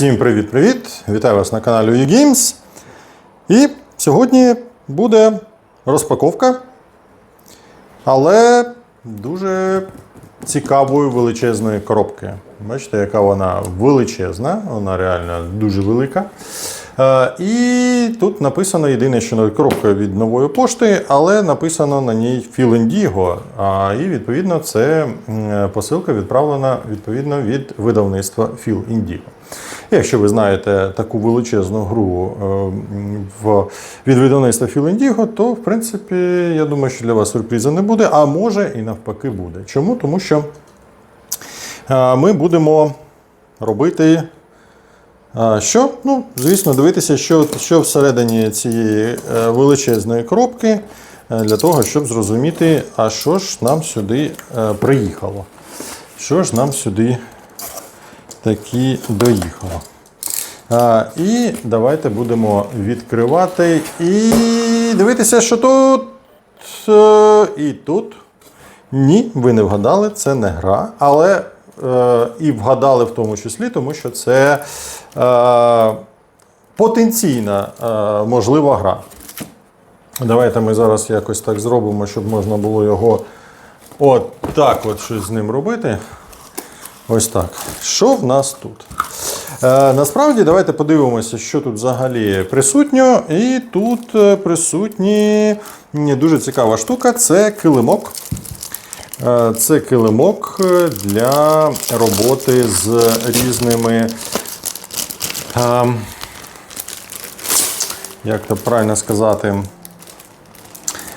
Всім привіт-привіт! Вітаю вас на каналі UGames. І сьогодні буде розпаковка, але дуже цікавої величезної коробки. Бачите, яка вона величезна, вона реально дуже велика. Е, І тут написано єдине, що на коробка від нової пошти, але написано на ній Indigo. І відповідно це посилка відправлена відповідно від видавництва Feel Indigo. Якщо ви знаєте таку величезну гру е, в, від видавництва Indigo, то в принципі я думаю, що для вас сюрпризу не буде, а може і навпаки буде. Чому? Тому що е, ми будемо робити. Що? Ну, звісно, дивитися, що, що всередині цієї е, величезної коробки, е, для того, щоб зрозуміти, а що ж нам сюди е, приїхало. Що ж нам сюди таки доїхало. А, І давайте будемо відкривати і дивитися, що тут. е, І тут. Ні, ви не вгадали, це не гра, але е, і вгадали в тому числі, тому що це е, потенційна е, можлива гра. Давайте ми зараз якось так зробимо, щоб можна було його от так от щось з ним робити. Ось так. Що в нас тут? Е, насправді, давайте подивимося, що тут взагалі присутньо. І тут е, присутні дуже цікава штука це килимок. Е, Це килимок е, для роботи з різними. ем, Як то правильно сказати?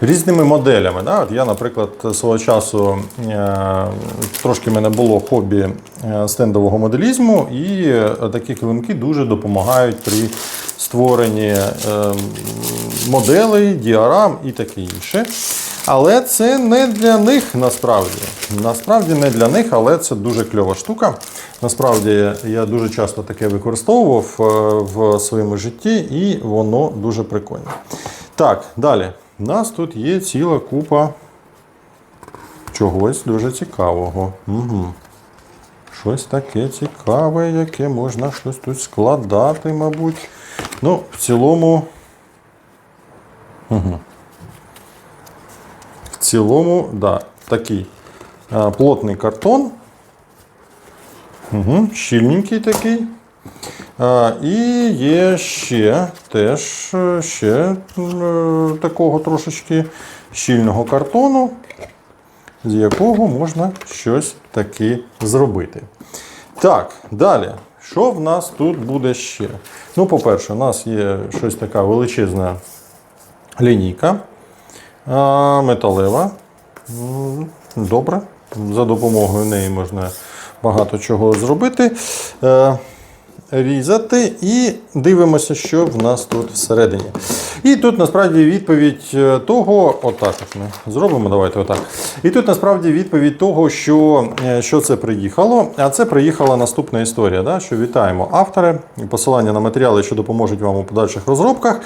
Різними моделями. Да? От я, наприклад, свого часу е, трошки в мене було хобі е, стендового моделізму, і е, такі килимки дуже допомагають при створенні моделей, діарам і таке інше. Але це не для них насправді. Насправді не для них, але це дуже кльова штука. Насправді я дуже часто таке використовував в своєму житті, і воно дуже прикольне. Так, далі. У нас тут є ціла купа чогось дуже цікавого. Угу. Щось таке цікаве, яке можна щось тут складати, мабуть. Ну, в цілому. Угу. В цілому, да, такий а, плотний картон. Угу, щільненький такий. І є ще теж е, ще е, такого трошечки щільного картону, з якого можна щось таки зробити. Так, далі. Що в нас тут буде ще? Ну, по-перше, у нас є щось така величезна лінійка металева. Добре. За допомогою неї можна багато чого зробити. Різати і дивимося, що в нас тут всередині. І тут насправді відповідь е, того, отак от ми зробимо, давайте отак. І тут насправді відповідь того, що, е, що це приїхало. А це приїхала наступна історія. Да? Що вітаємо автори, посилання на матеріали, що допоможуть вам у подальших розробках.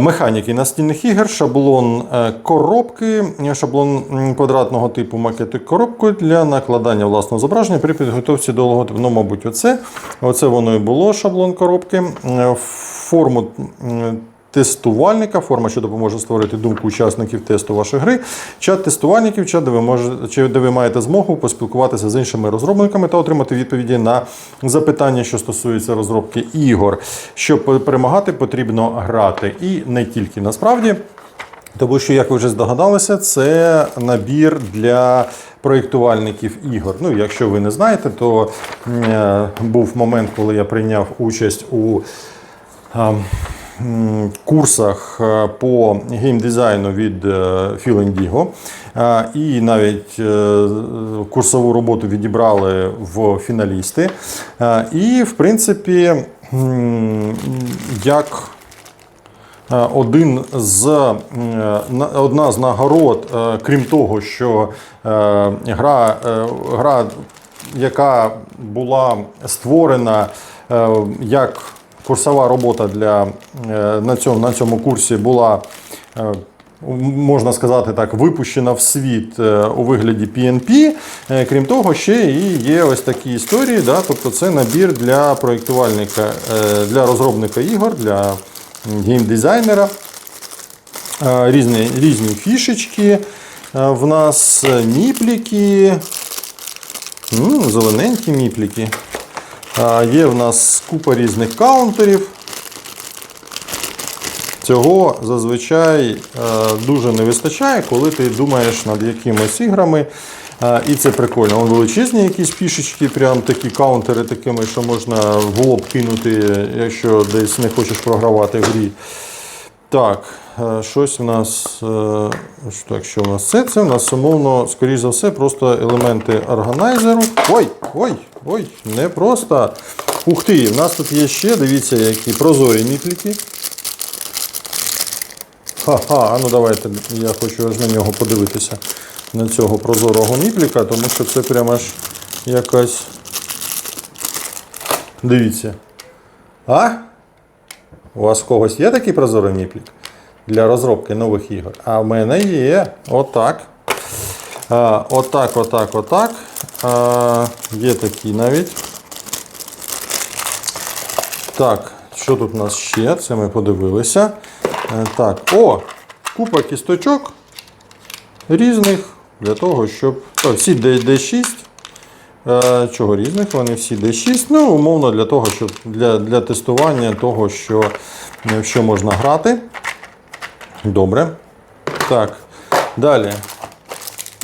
Механіки настільних ігор, шаблон е, коробки, шаблон квадратного типу макети коробки для накладання власного зображення при підготовці до логотипу. Ну, мабуть, оце. Оце воно і було шаблон коробки. Е, Форму тестувальника, форма, що допоможе створити думку учасників тесту вашої гри, чат тестувальників, чат, де ви, можете, чи де ви маєте змогу поспілкуватися з іншими розробниками та отримати відповіді на запитання, що стосуються розробки ігор. Щоб перемагати, потрібно грати. І не тільки насправді. Тому що, як ви вже здогадалися, це набір для проєктувальників ігор. Ну, якщо ви не знаєте, то е, був момент, коли я прийняв участь у курсах е, по геймдизайну від Indigo. Е, І навіть е, курсову роботу відібрали в фіналісти. І, в принципі, як один з, одна з нагород, крім того, що гра, гра, яка була створена як курсова робота для, е, на, цьому, на цьому курсі, була е, можна сказати так, випущена в світ е, у вигляді PNP. Крім того, ще і є ось такі історії. Да? Тобто це набір для проєктувальника, для розробника ігор, для геймдизайнера. Різні, різні фішечки. В нас міпліки. Зелененькі міпліки. Є в нас купа різних каунтерів. Цього зазвичай е, дуже не вистачає, коли ти думаєш над якимись іграми. Е, І це прикольно. Вон величезні якісь фішечки, прям такі каунтери такими, що можна в лоб кинути, якщо десь не хочеш програвати в грі. Так, е, щось в нас. Так, що в нас це? Це в нас умовно, скоріш за все, просто елементи органайзеру. Ой, ой, ой, не просто. Ух ти, в нас тут є ще, дивіться, які прозорі міпліки. Ха-ха, ну давайте, я хочу аж на нього подивитися. На цього прозорого міпліка, тому що це прямо аж якась. Дивіться. А? У вас в когось є такий прозорий міплік для розробки нових ігор? А в мене є. Отак. А, отак, отак, отак. А, є такі навіть. Так, що тут у нас ще? Це ми подивилися. Е, Так, о, купа кісточок різних для того, щоб. О, всі D- D6. Е, Чого різних? Вони всі D6. Ну, умовно, для того, щоб для, для тестування того, що, що можна грати. Добре. Так. Далі.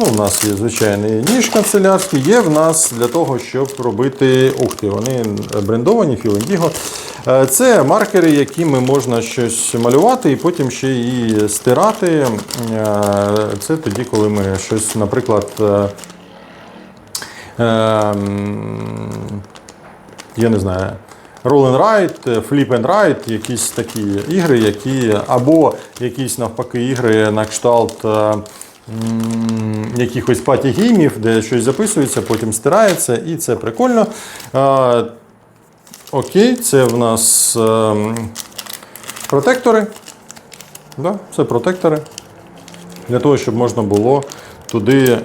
Ну, у нас є звичайний ніж канцелярський, є в нас для того, щоб робити. Ух ти, вони брендовані, Філендіго. Е, Це маркери, якими можна щось малювати і потім ще і стирати. Е, Це тоді, коли ми щось, наприклад. е, ем, я не знаю. Roll and Ride, Flip and Ride, якісь такі ігри, які, або якісь навпаки ігри на кшталт якихось паті-геймів, де щось записується, потім стирається, і це прикольно. Е, окей, це в нас ем, протектори. Да, це протектори. Для того, щоб можна було туди е,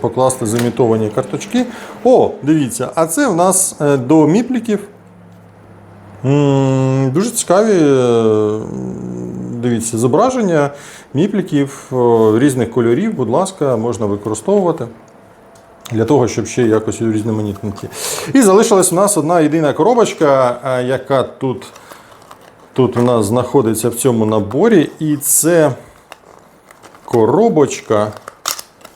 покласти замітовані карточки. О, дивіться, а це в нас е, до міпліків. Дуже цікаві, е, дивіться, зображення міпліків е, різних кольорів, будь ласка, можна використовувати. Для того, щоб ще якось урізноманітнити. І залишилась у нас одна єдина коробочка, е, яка тут, тут у нас знаходиться в цьому наборі. І це коробочка.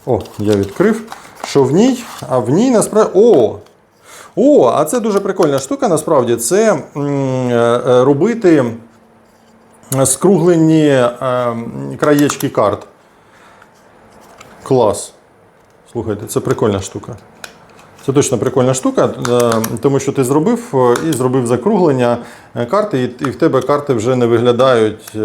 О, я відкрив. Що в ній? А в ній насправді. О! О, а це дуже прикольна штука, насправді. Це е, робити скруглені е, краєчки карт. Клас. Слухайте, це прикольна штука. Це точно прикольна штука, е, тому що ти зробив е, і зробив закруглення карти, і в тебе карти вже не виглядають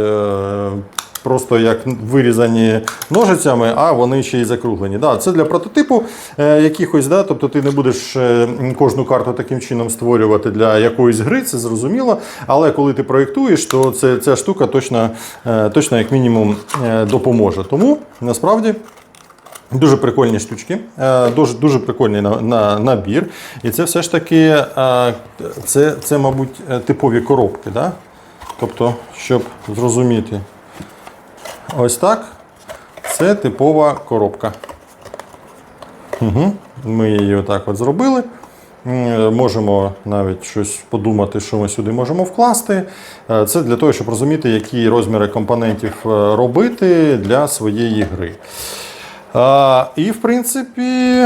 просто як вирізані ножицями, а вони ще й закруглені. Да, це для прототипу е, якихось, да, тобто ти не будеш е, кожну карту таким чином створювати для якоїсь гри, це зрозуміло. Але коли ти проєктуєш, то це, ця штука точно, е, точно як мінімум е, допоможе. Тому насправді. Дуже прикольні штучки, е, дуже, дуже прикольний на, на, набір. І це все ж таки, е, це, це, мабуть, типові коробки. Да? Тобто, щоб зрозуміти, ось так. Це типова коробка. Угу. Ми її отак от зробили. Можемо навіть щось подумати, що ми сюди можемо вкласти. Е, Це для того, щоб розуміти, які розміри компонентів е, робити для своєї гри. І в принципі,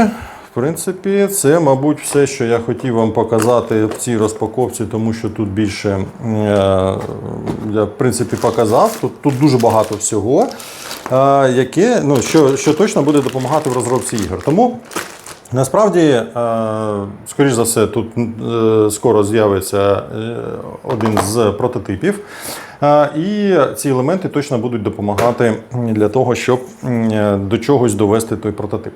принципі, це, мабуть, все, що я хотів вам показати в цій розпаковці, тому що тут більше е, я в принципі показав. Тут, тут дуже багато всього, е, яке, ну, що, що точно буде допомагати в розробці ігор. Тому. Насправді, е, скоріш за все, тут скоро з'явиться один з прототипів. І ці елементи точно будуть допомагати для того, щоб е, до чогось довести той прототип.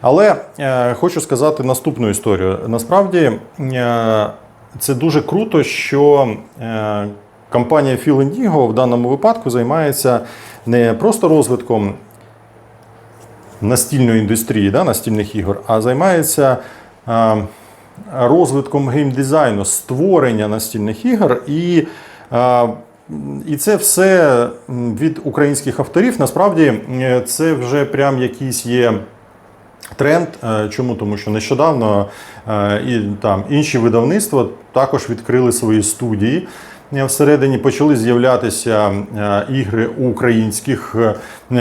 Але е, хочу сказати наступну історію. Насправді, е, це дуже круто, що компанія Phil Indigo в даному випадку займається не просто розвитком настільної індустрії, да, настільних ігор, а займається розвитком геймдизайну, створення настільних ігор. І, і це все від українських авторів. Насправді е, це вже прям якийсь є. Тренд, Е, чому? Тому що нещодавно е, і там інші видавництва також відкрили свої студії. Всередині почали з'являтися ігри українських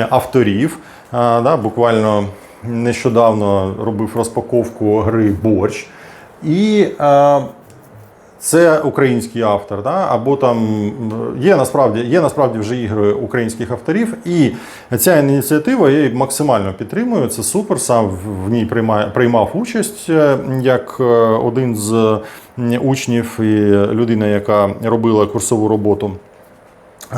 авторів. Буквально нещодавно робив розпаковку гри Борщ. І це український автор, да? або там є насправді є насправді вже ігри українських авторів, і ця ініціатива я її максимально підтримую. Це супер. Сам в- ній приймає, приймав участь е, як е, один з учнів і людина, яка робила курсову роботу.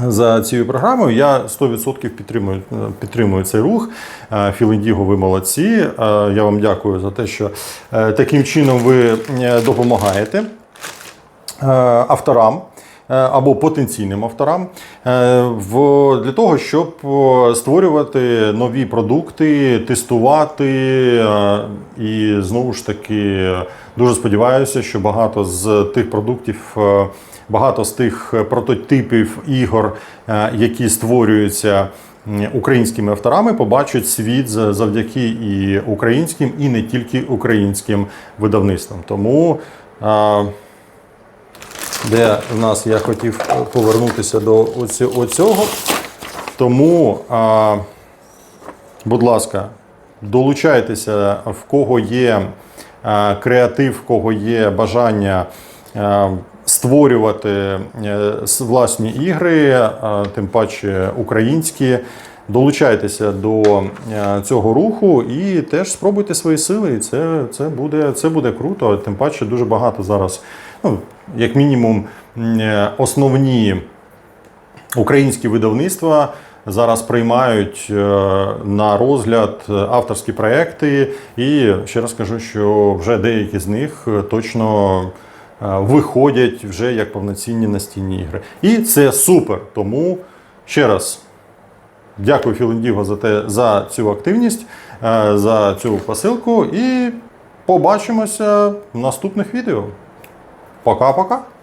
За цією програмою я 100% підтримую, е, підтримую цей рух. Е, Філіндіго, ви молодці. Е, Я вам дякую за те, що е, таким чином ви е, допомагаєте е, авторам. е, Або потенційним авторам е, в для того, щоб е, створювати нові продукти, тестувати. е, І знову ж таки дуже сподіваюся, що багато з тих продуктів, е, багато з тих прототипів ігор, е, які створюються українськими авторами, побачать світ за- завдяки і українським, і не тільки українським видавництвам. Тому. Де в нас я хотів повернутися до оцього. Тому, а, будь ласка, долучайтеся, в кого є а, креатив, в кого є бажання а, створювати е, власні ігри, тим паче українські. Долучайтеся до е, цього руху і теж спробуйте свої сили. І це, це, буде, це буде круто. Тим паче дуже багато зараз, ну, як мінімум, е, основні українські видавництва зараз приймають е, на розгляд е, авторські проекти. І ще раз кажу, що вже деякі з них точно виходять вже як повноцінні настільні ігри. І це супер. Тому ще раз. Дякую Філіндіго за те за цю активність, за цю посилку. І побачимося в наступних відео. Pocó, pocó.